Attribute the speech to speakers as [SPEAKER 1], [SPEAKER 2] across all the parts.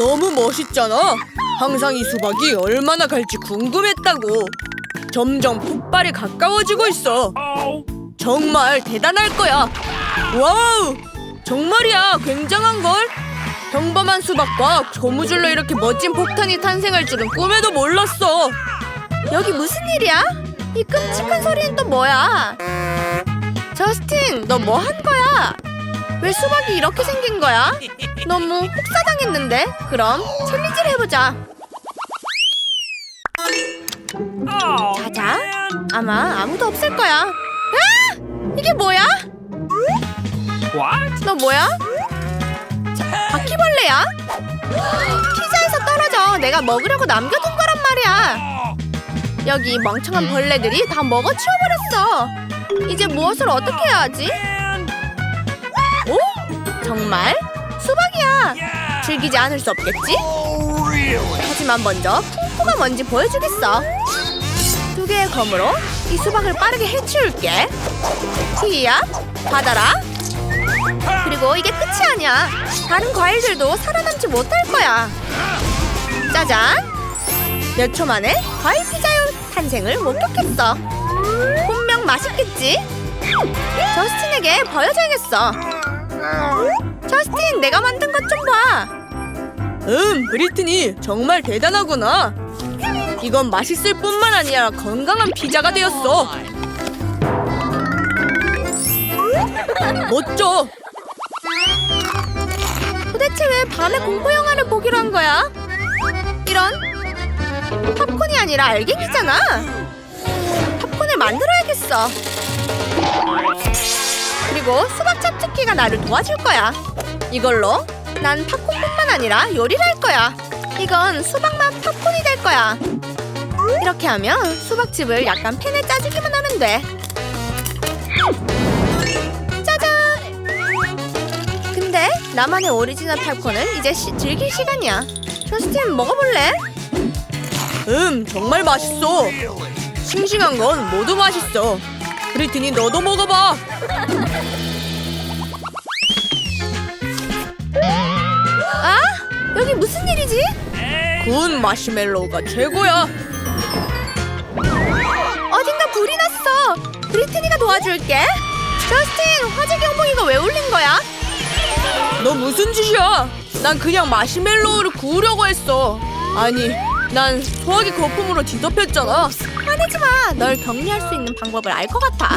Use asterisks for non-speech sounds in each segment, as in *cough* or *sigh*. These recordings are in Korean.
[SPEAKER 1] 너무 멋있잖아. 항상 이 수박이 얼마나 갈지 궁금했다고. 점점 폭발이 가까워지고 있어. 정말 대단할 거야. 와우! 정말이야, 굉장한 걸. 평범한 수박과 고무줄로 이렇게 멋진 폭탄이 탄생할 줄은 꿈에도 몰랐어.
[SPEAKER 2] 여기 무슨 일이야? 이 끔찍한 소리는 또 뭐야? 저스틴, 너 뭐 한 거야? 왜 수박이 이렇게 생긴 거야? 너무 혹사당했는데? 그럼 챌린지를 해보자. 자자. 아마 아무도 없을 거야. 아! 이게 뭐야? 너 뭐야? 자, 바퀴벌레야? 피자에서 떨어져. 내가 먹으려고 남겨둔 거란 말이야. 여기 멍청한 벌레들이 다 먹어 치워버렸어. 이제 무엇을 어떻게 해야 하지? 오? 정말? 수박이야. 즐기지 않을 수 없겠지? 하지만 먼저 풍포가 뭔지 보여주겠어. 두 개의 검으로 이 수박을 빠르게 해치울게. 티야, 받아라. 그리고 이게 끝이 아니야. 다른 과일들도 살아남지 못할 거야. 짜잔! 몇 초 만에 과일 피자의 탄생을 목격했어. 분명 맛있겠지? 저스틴에게 보여줘야겠어. 저스틴, 내가 만든 것 좀 봐.
[SPEAKER 1] 음, 브리트니 정말 대단하구나. 이건 맛있을 뿐만 아니라 건강한 피자가 되었어. 멋져.
[SPEAKER 2] 도대체 왜 밤에 공포 영화를 보기로 한 거야? 이런 팝콘이 아니라 알갱이잖아. 팝콘을 만들어야겠어. 그리고 수박 찹치키가 나를 도와줄 거야. 이걸로 난 팝콘뿐만 아니라 요리를 할 거야. 이건 수박맛 팝콘이 될 거야. 이렇게 하면 수박즙을 약간 팬에 짜주기만 하면 돼. 짜잔! 근데 나만의 오리지널 팝콘을 이제 시- 즐길 시간이야. 저스틴 먹어볼래?
[SPEAKER 1] 음, 정말 맛있어. 싱싱한 건 모두 맛있어. 브리트니 너도 먹어봐.
[SPEAKER 2] 아? 여기 무슨 일이지?
[SPEAKER 1] 구운 마시멜로우가 최고야.
[SPEAKER 2] 어딘가 불이 났어. 브리트니가 도와줄게. 저스틴, 화재 경보기가 왜 울린 거야?
[SPEAKER 1] 너 무슨 짓이야? 난 그냥 마시멜로우를 구우려고 했어. 아니, 난 소화기 거품으로 뒤덮였잖아.
[SPEAKER 2] 화내지 마. 널 격리할 수 있는 방법을 알 것 같아.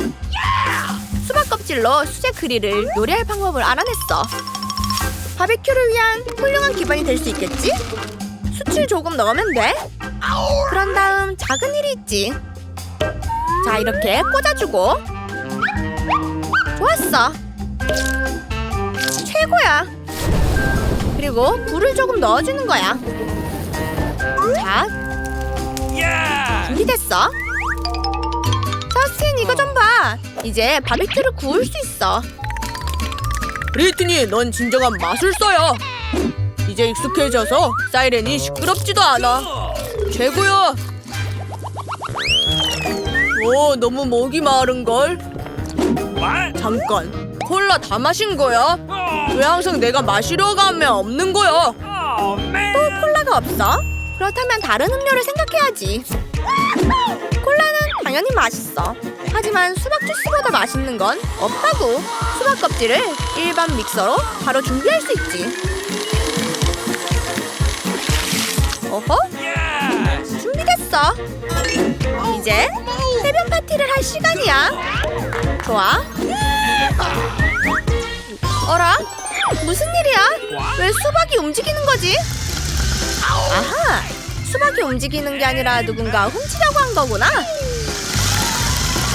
[SPEAKER 2] 수박 껍질로 수제 그릴을 요리할 방법을 알아냈어. 바베큐를 위한 훌륭한 기반이 될 수 있겠지? 수칠 조금 넣으면 돼. 그런 다음 작은 일이 있지. 자, 이렇게 꽂아주고. 좋았어. 최고야. 그리고 불을 조금 넣어주는 거야. 자,
[SPEAKER 3] Yeah!
[SPEAKER 2] 준비됐어? 저스틴 이거 좀 봐. 이제 바베큐를 구울 수 있어.
[SPEAKER 1] 브리트니, 넌 진정한 마술사야. 이제 익숙해져서 사이렌이 시끄럽지도 않아. 최고야. 오, 너무 목이 마른걸.
[SPEAKER 3] What?
[SPEAKER 1] 잠깐, 콜라 다 마신 거야? 왜 항상 내가 마시려고 하면 없는 거야?
[SPEAKER 3] man!
[SPEAKER 2] 콜라가 없어? 그렇다면 다른 음료를 생각해야지. 당연히 맛있어. 하지만 수박 주스보다 맛있는 건 없다고. 수박 껍질을 일반 믹서로 바로 준비할 수 있지. 어허? 준비됐어. 이제 해변 파티를 할 시간이야. 좋아. 어라? 무슨 일이야? 왜 수박이 움직이는 거지? 아하! 수박이 움직이는 게 아니라 누군가 훔치려고 한 거구나.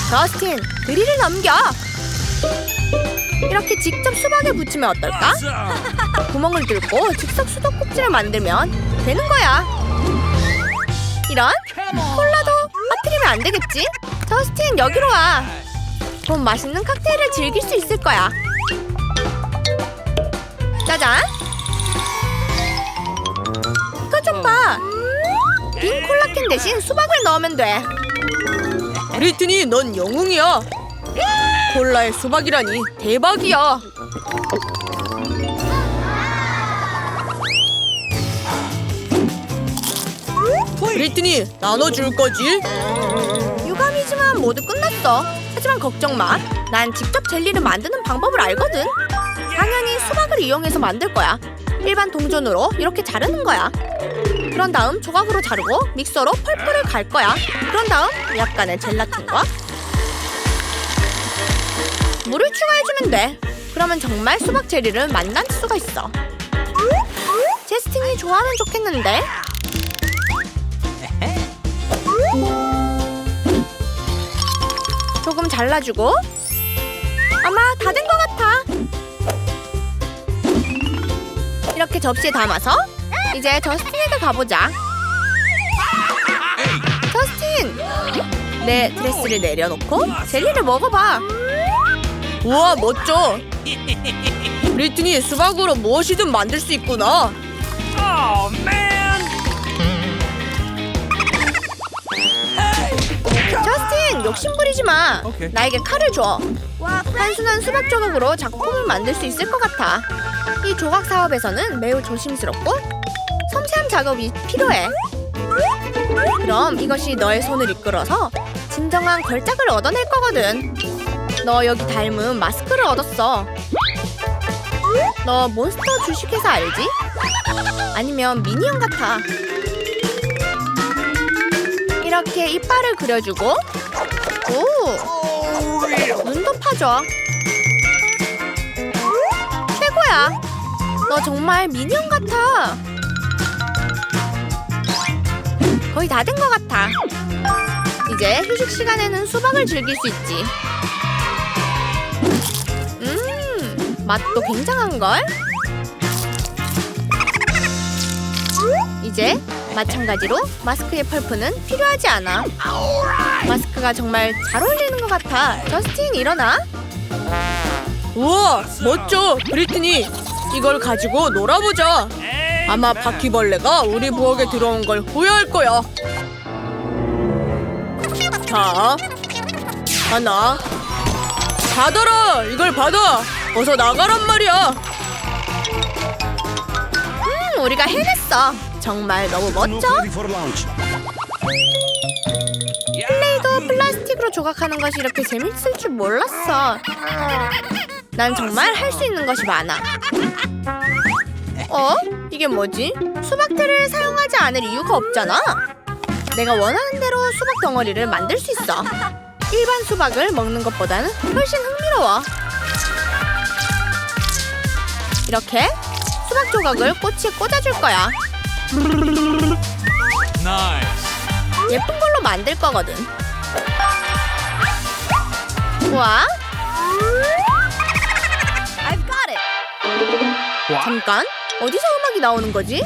[SPEAKER 2] 저스틴, 드릴을 넘겨. 이렇게 직접 수박에 붙이면 어떨까? *laughs* 구멍을 뚫고 즉석 수도꼭지를 만들면 되는 거야. 이런 콜라도 빠뜨리면 안 되겠지? 저스틴 여기로 와. 좀 맛있는 칵테일을 즐길 수 있을 거야. 짜잔. 이거 좀 봐. 빈 콜라캔 대신 수박을 넣으면 돼.
[SPEAKER 1] 그랬더니 넌 영웅이야. 콜라의 수박이라니 대박이야.
[SPEAKER 2] 그랬더니 나눠줄 거지?
[SPEAKER 3] 유감이지만 모두 끝났어. 하지만 걱정 마. 난 직접 젤리를 만드는 방법을 알거든. 당연히 수박을 이용해서 만들 거야. 일반 동전으로 이렇게 자르는 거야. 그런 다음 조각으로 자르고 믹서로 펄프를 갈 거야. 그런 다음 약간의 젤라틴과 물을 추가해주면 돼. 그러면 정말 수박 젤리를 만날 수가 있어. 제스틴이 좋아하면 좋겠는데. 조금 잘라주고 아마 다 된 것 같아 이렇게 접시에 담아서 이제 저스틴에게 가보자. 저스틴 내 드레스를 내려놓고 젤리를 먹어봐.
[SPEAKER 2] 우와 멋져. 브리트니 수박으로 무엇이든 만들 수 있구나.
[SPEAKER 1] Oh!
[SPEAKER 3] 저스틴 욕심부리지 마. 나에게 칼을 줘. 단순한 수박 조각으로 작품을 만들 수 있을 것 같아 이 조각 사업에서는 매우 조심스럽고 섬세한 작업이 필요해. 그럼 이것이 너의 손을 이끌어서 진정한 걸작을 얻어낼 거거든. 너 여기 닮은 마스크를 얻었어. 너 몬스터 주식회사 알지? 아니면 미니언 같아. 이렇게 이빨을 그려주고 오 눈도 파줘 최고야? 너 정말 미니언 같아. 거의 다 된 것 같아. 이제 휴식 시간에는 수박을 즐길 수 있지. 음 맛도 굉장한걸. 이제 마찬가지로 마스크의 펄프는 필요하지 않아. 마스크가 정말 잘 어울리는 것 같아. 저스틴 일어나.
[SPEAKER 2] 우와 멋져. 브리트니 이걸 가지고 놀아보자. 아마 바퀴벌레가 우리 부엌에 들어온 걸 후회할 거야. 자 하나. 받아라! 이걸 받아! 어서 나가란 말이야.
[SPEAKER 3] 음, 우리가 해냈어. 정말 너무 멋져. 플레이도 플라스틱으로 조각하는 것이 이렇게 재밌을 줄 몰랐어. 난 정말 할 수 있는 것이 많아. 어? 이게 뭐지? 수박들을 사용하지 않을 이유가 없잖아. 내가 원하는 대로 수박 덩어리를 만들 수 있어. 일반 수박을 먹는 것보다는 훨씬 흥미로워. 이렇게 수박 조각을 꼬치에 꽂아줄 거야. 예쁜 걸로 만들 거거든. 와? 잠깐. 어디서 음악이 나오는 거지?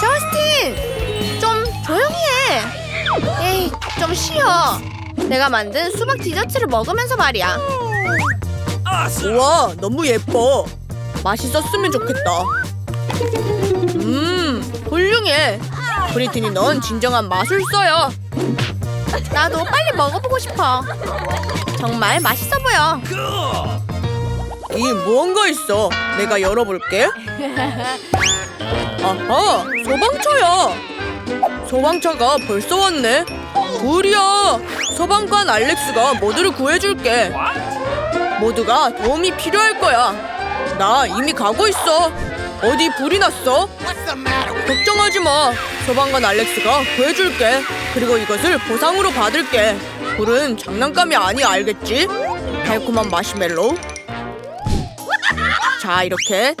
[SPEAKER 3] 저스틴! 좀 조용히 해. 에이, 좀 쉬어. 내가 만든 수박 디저트를 먹으면서 말이야.
[SPEAKER 2] 우와 너무 예뻐 맛있었으면 좋겠다 음 훌륭해 브리트니 넌 진정한 마술사야
[SPEAKER 3] 나도 빨리 먹어보고 싶어. 정말 맛있어 보여.
[SPEAKER 2] 이 무언가 있어. 내가 열어볼게. *laughs* 아하 소방차야. 소방차가 벌써 왔네. 우리야. 소방관 알렉스가 모두를 구해줄게. 모두가 도움이 필요할 거야. 나 이미 가고 있어 어디 불이 났어? 걱정하지 마. 소방관 알렉스가 구해줄게. 그리고 이것을 보상으로 받을게. 불은 장난감이 아니 알겠지? 달콤한 마시멜로우 자 이렇게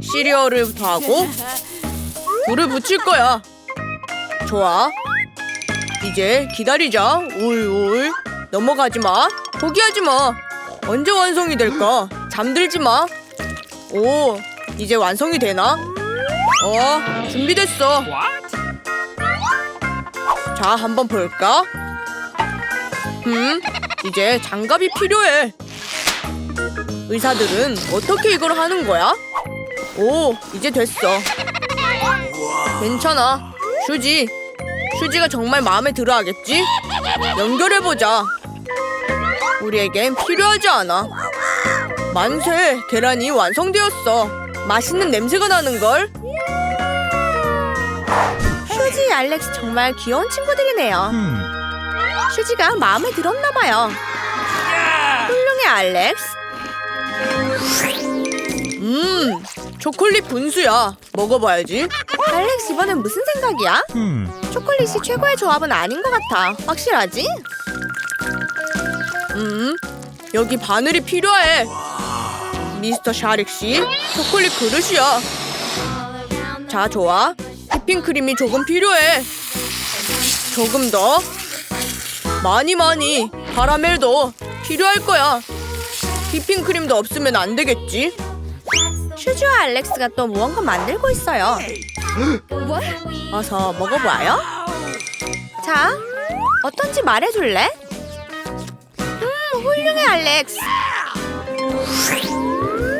[SPEAKER 2] 시리얼을 더하고 불을 붙일 거야. 좋아. 이제 기다리자. 울울. 넘어가지 마. 포기하지 마. 언제 완성이 될까? 잠들지 마 오 이제 완성이 되나 어 준비됐어? 자 한번 볼까 음 이제 장갑이 필요해 의사들은 어떻게 이걸 하는 거야? 오, 이제 됐어. 괜찮아. 슈지. 슈지가 정말 마음에 들어 하겠지? 연결해보자. 우리에겐 필요하지 않아. 만세! 계란이 완성되었어. 맛있는 냄새가 나는걸?
[SPEAKER 3] 알렉스 정말 귀여운 친구들이네요. 슈지가 마음에 들었나 봐요. 훌륭해 알렉스.
[SPEAKER 2] 음, 초콜릿 분수야. 먹어봐야지.
[SPEAKER 3] 알렉스 이번엔 무슨 생각이야? 초콜릿이 최고의 조합은 아닌 것 같아. 확실하지?
[SPEAKER 2] 음, 여기 바늘이 필요해. 미스터 샤릭 씨, 초콜릿 그릇이야. 자, 좋아. 휘핑 크림이 조금 필요해. 조금 더. 많이 많이. 카라멜도 필요할 거야. 휘핑 크림도 없으면 안 되겠지?
[SPEAKER 3] 슈즈와 알렉스가 또 무언가 만들고 있어요. 어서 먹어봐요. 자, 어떤지 말해줄래? 음, 훌륭해, 알렉스.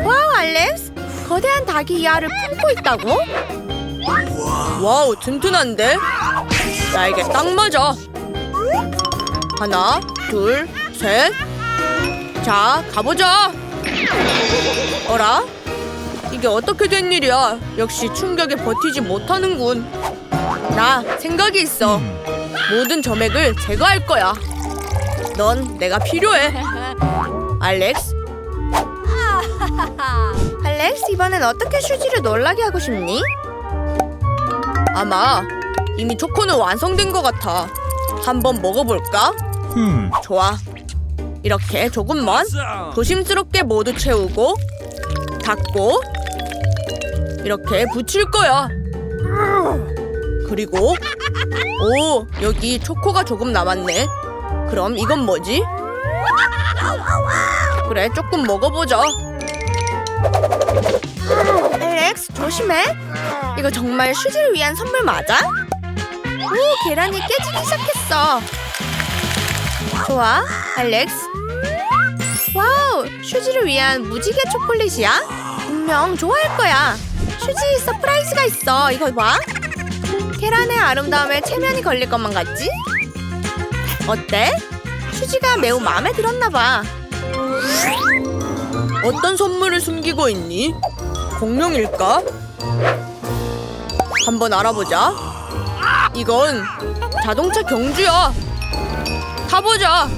[SPEAKER 3] 와우, 알렉스. 거대한 닭이 이 알을 품고 있다고?
[SPEAKER 2] 와우, 튼튼한데? 나에게 딱 맞아. 하나, 둘, 셋. 자, 가보자. 어라? 이게 어떻게 된 일이야? 역시 충격에 버티지 못하는군. 나 생각이 있어. 모든 점액을 제거할 거야. 넌 내가 필요해. 알렉스, *laughs*
[SPEAKER 3] 알렉스, 이번엔 어떻게 슈즈를 놀라게 하고 싶니?
[SPEAKER 2] 아마 이미 초코는 완성된 것 같아. 한번 먹어볼까? 좋아. 이렇게 조금만. 조심스럽게 모두 채우고 닫고 이렇게 붙일 거야. 그리고 오 여기 초코가 조금 남았네. 그럼 이건 뭐지? 그래 조금 먹어보자.
[SPEAKER 3] 조심해. 이거 정말 슈즈를 위한 선물 맞아? 오, 계란이 깨지기 시작했어. 좋아, 알렉스. 와우, 슈즈를 위한 무지개 초콜릿이야? 분명 좋아할 거야. 슈지 서프라이즈가 있어. 이거 봐. 계란의 아름다움에 체면이 걸릴 것만 같지? 어때? 슈지가 매우 마음에 들었나 봐.
[SPEAKER 2] 어떤 선물을 숨기고 있니? 공룡일까? 한번 알아보자. 이건 자동차 경주야. 타보자.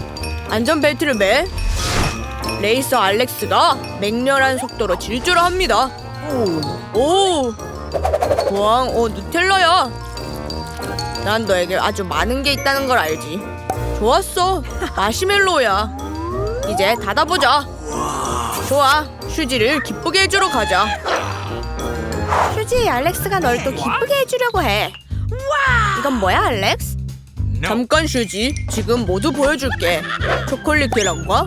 [SPEAKER 2] 안전벨트를 매. 레이서 알렉스가 맹렬한 속도로 질주를 합니다. 오, 우왕, 오 누텔라야. 난 너에게 아주 많은 게 있다는 걸 알지. 좋았어. 마시멜로야. 이제 닫아보자. 좋아, 슈지를 기쁘게 해주러 가자.
[SPEAKER 3] 슈지, 알렉스가 널 또 기쁘게 해주려고 해. 이건 뭐야, 알렉스?
[SPEAKER 2] 잠깐 슈지, 지금 모두 보여줄게. 초콜릿 계란과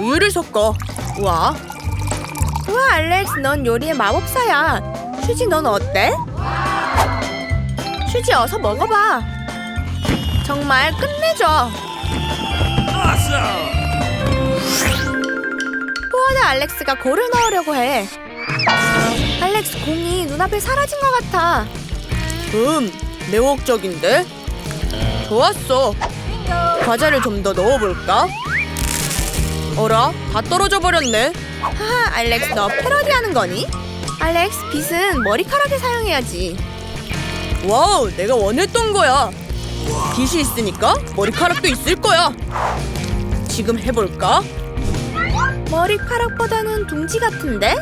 [SPEAKER 2] 우유를 섞어. 우와,
[SPEAKER 3] 우와, 알렉스, 넌 요리의 마법사야. 슈지, 넌 어때? 슈지, 어서 먹어봐. 정말 끝내줘. 포워드 알렉스가 골을 넣으려고 해. 알렉스, 공이 눈앞에 사라진 것 같아.
[SPEAKER 2] 음, 매혹적인데? 좋았어. 과자를 좀 더 넣어볼까? 어라, 다 떨어져 버렸네.
[SPEAKER 3] 하하, 알렉스, 너 패러디하는 거니? 알렉스, 빗은 머리카락에 사용해야지.
[SPEAKER 2] 와우, 내가 원했던 거야. 빗이 있으니까 머리카락도 있을 거야. 지금 해볼까?
[SPEAKER 3] 머리카락보다는 둥지 같은데?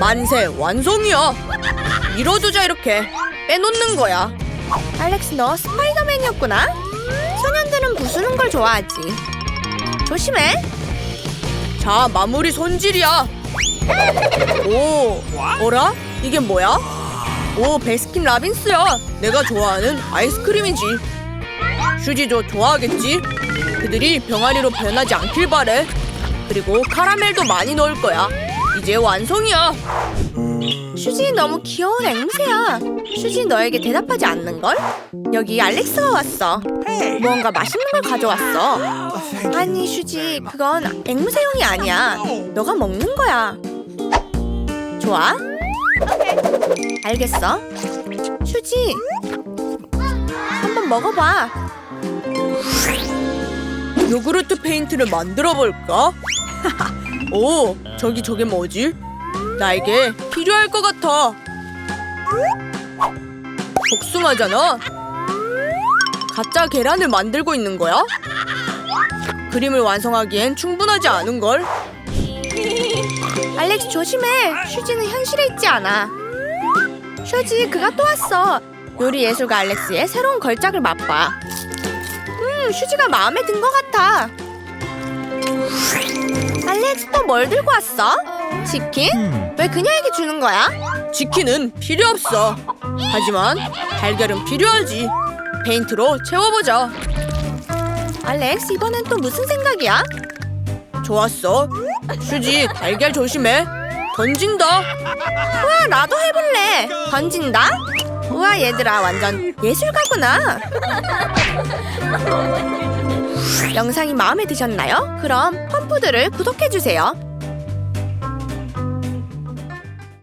[SPEAKER 2] 만세 완성이야. 밀어두자 이렇게 빼놓는 거야.
[SPEAKER 3] 알렉스, 너 스파이더맨이었구나? 소년들은 부수는 걸 좋아하지. 조심해.
[SPEAKER 2] 자, 마무리 손질이야. 오, 어라? 이게 뭐야? 오, 베스킨 라빈스야. 내가 좋아하는 아이스크림이지. 슈지도 좋아하겠지? 그들이 병아리로 변하지 않길 바래. 그리고 카라멜도 많이 넣을 거야. 이제 완성이야.
[SPEAKER 3] 슈지 너무 귀여운 앵무새야. 슈지 너에게 대답하지 않는 걸? 여기 알렉스가 왔어. 무언가 맛있는 걸 가져왔어. 아니 슈지 그건 앵무새용이 아니야. 너가 먹는 거야. 좋아? 알겠어. 슈지 한번 먹어봐.
[SPEAKER 2] 요구르트 페인트를 만들어 볼까? *laughs* 오, 저기 저게 뭐지? 나에게 필요할 것 같아. 복숭아잖아. 가짜 계란을 만들고 있는 거야? 그림을 완성하기엔 충분하지 않은 걸.
[SPEAKER 3] 알렉스 조심해. 슈지는 현실에 있지 않아. 슈지 그가 또 왔어. 요리 예술가 알렉스의 새로운 걸작을 맛봐. 음 슈지가 마음에 든 것 같아. 알렉스 또뭘 들고 왔어? 치킨? 왜 그녀에게 주는 거야?
[SPEAKER 2] 치킨은 필요 없어. 하지만 달걀은 필요하지. 페인트로 채워보자.
[SPEAKER 3] 알렉스 이번엔 또 무슨 생각이야?
[SPEAKER 2] 좋았어. 슈지, 달걀 조심해. 던진다.
[SPEAKER 3] 우와 나도 해볼래. 던진다. 우와 얘들아 완전 예술가구나. *laughs* 영상이 마음에 드셨나요? 그럼 펌푸드를 구독해주세요.